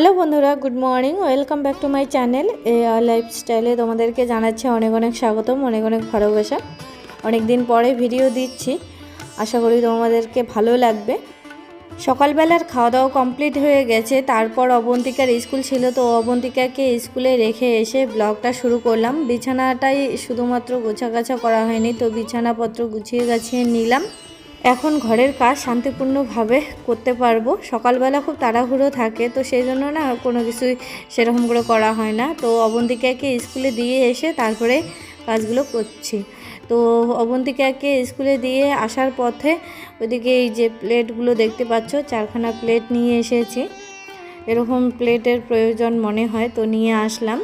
Hello বন্ধুরা, good morning, welcome back to my channel এ লাইফস্টাইলে তোমাদেরকে জানাচ্ছি অনেক অনেক স্বাগতম, অনেক অনেক ভালোবাসা। অনেক দিন পরে ভিডিও দিচ্ছি, আশা করি তোমাদেরকে ভালো লাগবে। সকালবেলার খাওয়া দাওয়া কমপ্লিট হয়ে গেছে, তারপর অবন্তিকার স্কুল ছিল, তো অবন্তিকাকে স্কুলে রেখে এসে ব্লগটা শুরু করলাম। বিছানাটাই শুধুমাত্র গোছাগাছা করা হয়নি, তো বিছানাপত্র গুছিয়ে গাছিয়ে নিলাম। এখন ঘরের কাজ শান্তিপূর্ণভাবে করতে পারব। সকালবেলা খুব তাড়াহুড়ো থাকে, তো সেই জন্য না কোনো কিছুই সেরকম করে করা হয় না। তো অবন্তিকাকে স্কুলে দিয়ে এসে তারপরে কাজগুলো করছি। তো অবন্তিকাকে স্কুলে দিয়ে আসার পথে ওইদিকে এই যে প্লেটগুলো দেখতে পাচ্ছ, চারখানা প্লেট নিয়ে এসেছি। এরকম প্লেটের প্রয়োজন মনে হয়, তো নিয়ে আসলাম।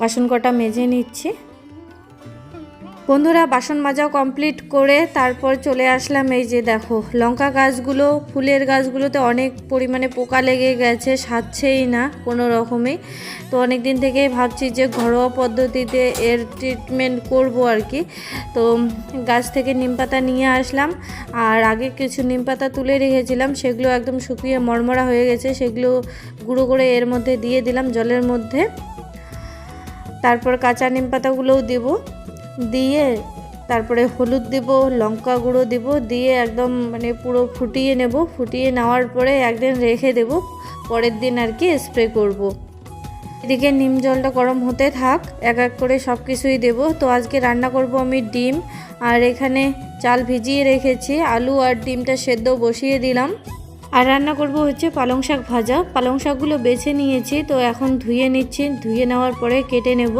বাসন কটা মেজে নিচ্ছি। বন্ধুরা, বাসন মাজাও কমপ্লিট করে তারপর চলে আসলাম। এই যে দেখো, লঙ্কা গাছগুলো, ফুলের গাছগুলোতে অনেক পরিমাণে পোকা লেগে গেছে, সারছেই না কোনো রকমে। তো অনেক দিন থেকেই ভাবছি যে ঘরোয়া পদ্ধতিতে এর ট্রিটমেন্ট করব আর কি। তো গাছ থেকে নিম পাতা নিয়ে আসলাম, আর আগে কিছু নিম পাতা তুলে রেখেছিলাম, সেগুলো একদম শুকিয়ে মরমরা হয়ে গেছে, সেগুলো গুঁড়ো করে এর মধ্যে দিয়ে দিলাম জলের মধ্যে। তারপর কাঁচা নিম পাতাগুলোও দেবো। দিয়ে তারপরে হলুদ দেব, লঙ্কা গুঁড়ো দেব, দিয়ে একদম মানে পুরো ফুটিয়ে নেব। ফুটিয়ে নেওয়ার পরে একদিন রেখে দেব, পরের দিন আর কি স্প্রে করব। এদিকে নিম জলটা গরম হতে থাক, এক এক করে সব কিছুই দেবো। তো আজকে রান্না করব আমি ডিম, আর এখানে চাল ভিজিয়ে রেখেছি, আলু আর ডিমটা সেদ্ধ বসিয়ে দিলাম। আর রান্না করব হচ্ছে পালং শাক ভাজা। পালং শাকগুলো বেছে নিয়েছি, তো এখন ধুয়ে নিচ্ছি, ধুয়ে নেওয়ার পরে কেটে নেব।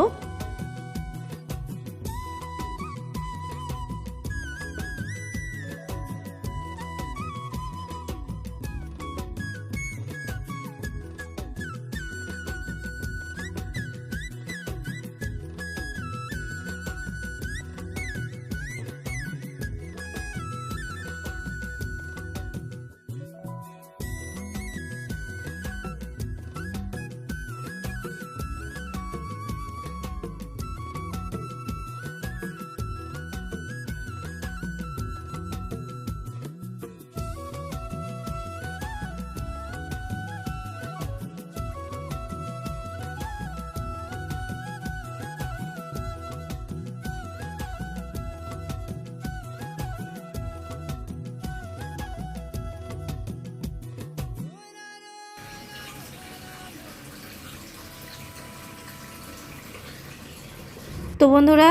তো বন্ধুরা,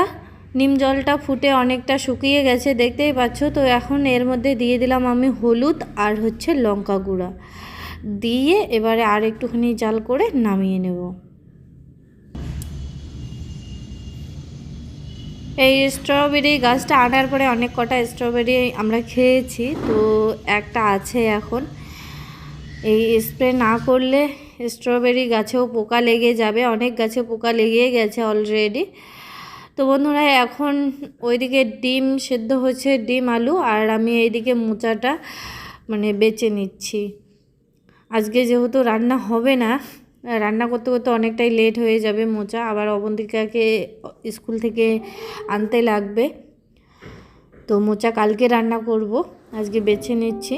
নিম জলটা ফুটে অনেকটা শুকিয়ে গেছে, দেখতেই পাচ্ছ? তো এখন এর মধ্যে দিয়ে দিলাম আমি হলুদ আর হচ্ছে লঙ্কা গুঁড়া। দিয়ে এবারে আর একটুখানি জাল করে নামিয়ে নেব। এই স্ট্রবেরি গাছটা আনার পরে অনেক কটা স্ট্রবেরি আমরা খেয়েছি, তো একটা আছে এখন। এই স্প্রে না করলে স্ট্রবেরি গাছেও পোকা লেগে যাবে, অনেক গাছে পোকা লেগে গেছে অলরেডি তো বন্ধুরা, এখন ওইদিকে ডিম সেদ্ধ হচ্ছে, ডিম, আলু, আর আমি এইদিকে মোচাটা মানে বেছে নিচ্ছি। আজকে যেহেতু রান্না হবে না, রান্না করতে করতে অনেকটাই লেট হয়ে যাবে মোচা, আবার অবন্তিকাকে স্কুল থেকে আনতে লাগবে। তো মোচা কালকে রান্না করব, আজকে বেছে নিচ্ছি।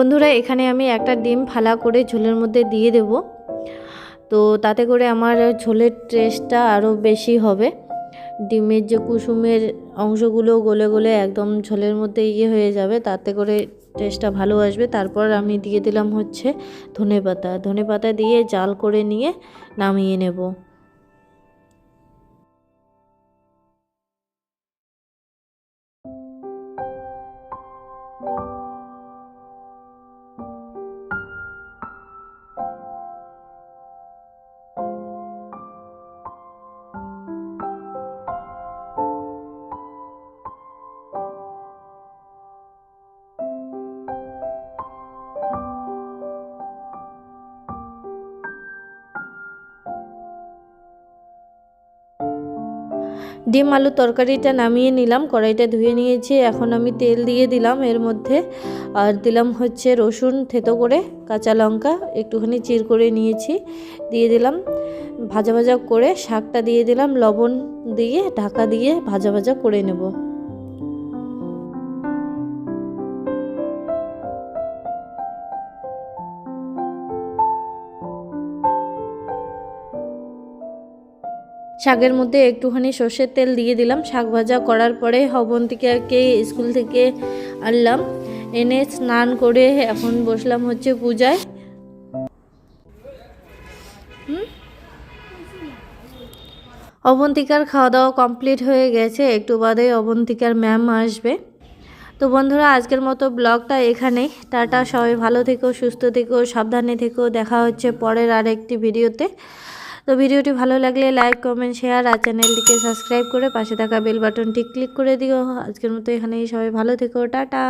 বন্ধুরা, এখানে আমি একটা ডিম ফালা করে ঝোলের মধ্যে দিয়ে দেব। তো তাতে করে আমার ঝোলের টেস্টটা আরও বেশি হবে। ডিমের যে কুসুমের অংশগুলো গলে গলে একদম ঝোলের মধ্যে ইয়ে হয়ে যাবে, তাতে করে টেস্টটা ভালো আসবে। তারপর আমি দিয়ে দিলাম হচ্ছে ধনে পাতা। ধনে পাতা দিয়ে জাল করে নিয়ে নামিয়ে নেব। ডিম আলু তরকারিটা নামিয়ে নিলাম, কড়াইটা ধুয়ে নিয়েছি, এখন আমি তেল দিয়ে দিলাম, এর মধ্যে, আর দিলাম হচ্ছে রসুন থেতো করে, কাঁচা লঙ্কা, একটুখানি চির করে নিয়েছি, দিয়ে দিলাম, ভাজা ভাজা করে শাকটা দিয়ে দিলাম, লবণ দিয়ে, ঢাকা দিয়ে ভাজা ভাজা করে নেব। শাকের মধ্যে একটুখানি সর্ষের তেল দিয়ে দিলাম। শাক ভাজা করার পরে হবন্তিকাকে স্কুল থেকে আনলাম। এনে স্নান করে এখন বসলাম হচ্ছে পূজায়। অবন্তিকার খাওয়া দাওয়া কমপ্লিট হয়ে গেছে। একটু বাদে অবন্তিকার ম্যাম আসবে। তো বন্ধুরা, আজকের মতো ব্লগটা এখানেই। টাটা, সবাই ভালো থেকো, সুস্থ থেকো, সাবধানে থেকো। দেখা হচ্ছে পরের আরেকটি ভিডিওতে। তো ভিডিওটি ভালো লাগলে লাইক, কমেন্ট, শেয়ার আর চ্যানেলটিকে সাবস্ক্রাইব করে পাশে থাকা বেল বাটনটি ক্লিক করে দিও। আজকের মতো এখানেই সবাই ভালো থেকো। টাটা।